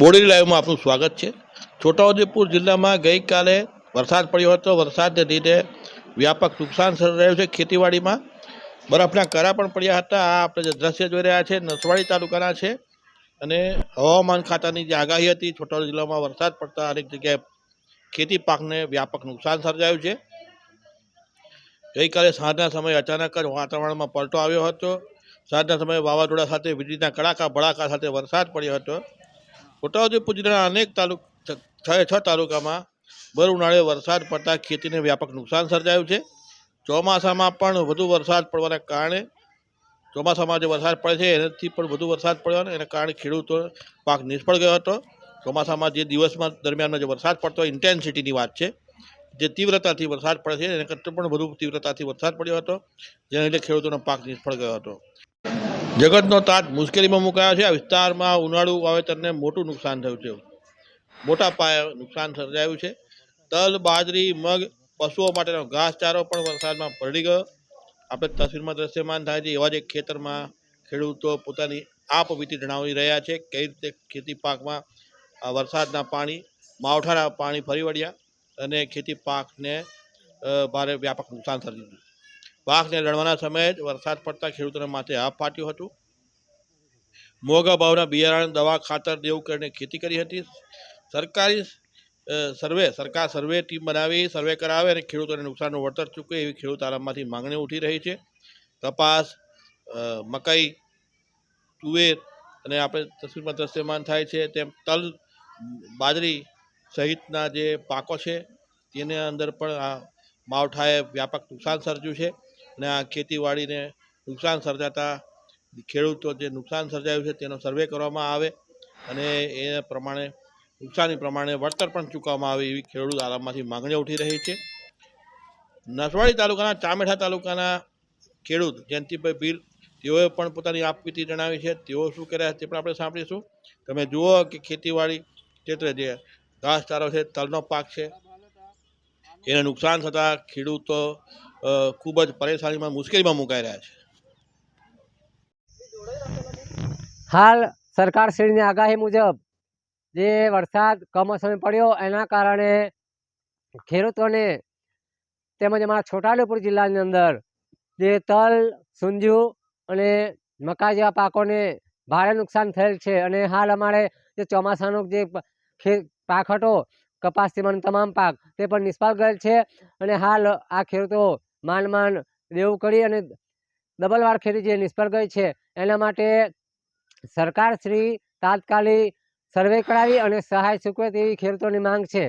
Body લાઈવમાં આપનું સ્વાગત છે. છોટાઉદેપુર જિલ્લામાં ગઈકાલે વરસાદ પડ્યો હતો. વરસાદને લીધે વ્યાપક નુકસાન સર્જાયું છે ખેતીવાડીમાં. બરફના કરા પણ પડ્યા હતા. આ આપણે જે દ્રશ્ય જોઈ રહ્યા છે, નસવાડી તાલુકાના છે અને હવામાન ખાતાની જે આગાહી હતી છોટાઉદ જિલ્લામાં વરસાદ પડતા અનેક જગ્યાએ ખેતી પાકને વ્યાપક નુકસાન સર્જાયું છે. ગઈકાલે સાંજના સમયે અચાનક જ વાતાવરણમાં પલટો આવ્યો હતો. સાંજના સમયે વાવાઝોડા સાથે વીજળીના કડાકા, ભડાકા સાથે વરસાદ પડ્યો હતો. છોટાઉદેપુર જિલ્લાના અનેક તાલુક છ તાલુકામાં ભર ઉનાળે વરસાદ પડતા ખેતીને વ્યાપક નુકસાન સર્જાયું છે. ચોમાસામાં પણ વધુ વરસાદ પડવાના કારણે ચોમાસામાં જે વરસાદ પડે છે, એનાથી પણ વધુ વરસાદ પડ્યો એના કારણે ખેડૂતો પાક નિષ્ફળ ગયો હતો. ચોમાસામાં જે દિવસમાં દરમિયાનમાં જે વરસાદ પડતો હોય ઇન્ટેન્સિટીની વાત છે. જે તીવ્રતાથી વરસાદ પડે છે, એના કરતાં પણ વધુ તીવ્રતાથી વરસાદ પડ્યો હતો, જેના લીધે ખેડૂતોનો પાક નિષ્ફળ ગયો હતો. જગતનો તાત મુશ્કેલીમાં મુકાયો છે. આ વિસ્તારમાં ઉનાળુ વાવેતરને મોટું નુકસાન થયું છે. મોટા પાયે નુકસાન સર્જાયું છે. તલ, બાજરી, મગ, પશુઓ માટેનો ઘાસચારો પણ વરસાદમાં પલળી ગયો. આપણે તસવીરમાં દ્રશ્યમાન થાય છે. એવા જ ખેતરમાં ખેડૂતો પોતાની આપવીતી જણાવી રહ્યા છે કઈ રીતે ખેતી પાકમાં વરસાદના પાણી, માવઠાના પાણી ફરી વળ્યા અને ખેતી પાકને ભારે વ્યાપક નુકસાન સર્જ્યું પાકને લણવાના સમયે જ વરસાદ પડતા ખેડૂતોના માથે હાફ ફાટ્યું હતું. મોંઘા ભાવના બિયારણ દવા ખાતર દેવું કરીને ખેતી કરી હતી. સરકારી સર્વે, સરકાર સર્વે ટીમ બનાવી, સર્વે કરાવે અને ખેડૂતોને નુકસાનનું વળતર ચૂકવે એવી ખેડૂત આરામમાંથી માંગણી ઉઠી રહી છે. કપાસ મકાઈ, તુવેર અને આપણે તસવીરમાં દ્રશ્યમાન થાય છે તેમ તલ, બાજરી સહિતના જે પાકો છે તેની અંદર પણ આ માવઠાએ વ્યાપક નુકસાન સર્જ્યું છે. અને આ ખેતીવાડીને નુકસાન સર્જાતા ખેડૂતો જે નુકસાન સર્જાયું છે તેનો સર્વે કરવામાં આવે અને એ પ્રમાણે નુકસાની પ્રમાણે વળતર પણ ચૂકવવામાં આવે એવી ખેડૂત આરામમાંથી માગણી ઉઠી રહી છે. નસવાડી તાલુકાના ચામેઠા તાલુકાના ખેડૂત જયંતિભાઈ ભીલ, તેઓએ પણ પોતાની આપવીતી જણાવી છે. તેઓ શું કર્યા તે પણ આપણે સાંભળીશું. તમે જુઓ કે ખેતીવાડી ક્ષેત્રે જે ઘાસચારો છે, તલનો પાક છે, એને નુકસાન થતાં ખેડૂતો ખૂબ જ પરેશાનીમાં, મુશ્કેલીમાં મુકાઈ રહ્યા છે. હાલ સરકારશ્રીની આગાહી મુજબ જે વરસાદ કમોસમી પડ્યો, એના કારણે ખેડૂતોને તેમજ અમારા છોટાઉદેપુર જિલ્લાની અંદર જે તલ, સુંજુ અને મકાઈ જેવા પાકોને ભારે નુકસાન થયેલ છે અને હાલ અમારે જે ચોમાસાનો જે પાક હતો, કપાસ તેમાંનો તમામ પાક તે પણ નિષ્ફળ ગયેલ છે અને હાલ આ ખેડૂતો માંડ માંડ દેવું કરી અને ડબલવાળ ખેતી જે નિષ્ફળ ગઈ છે, એના માટે સરકારશ્રી તાત્કાલિક સર્વે કરાવી અને સહાય ચૂકવે તેવી ખેડૂતોની માંગ છે.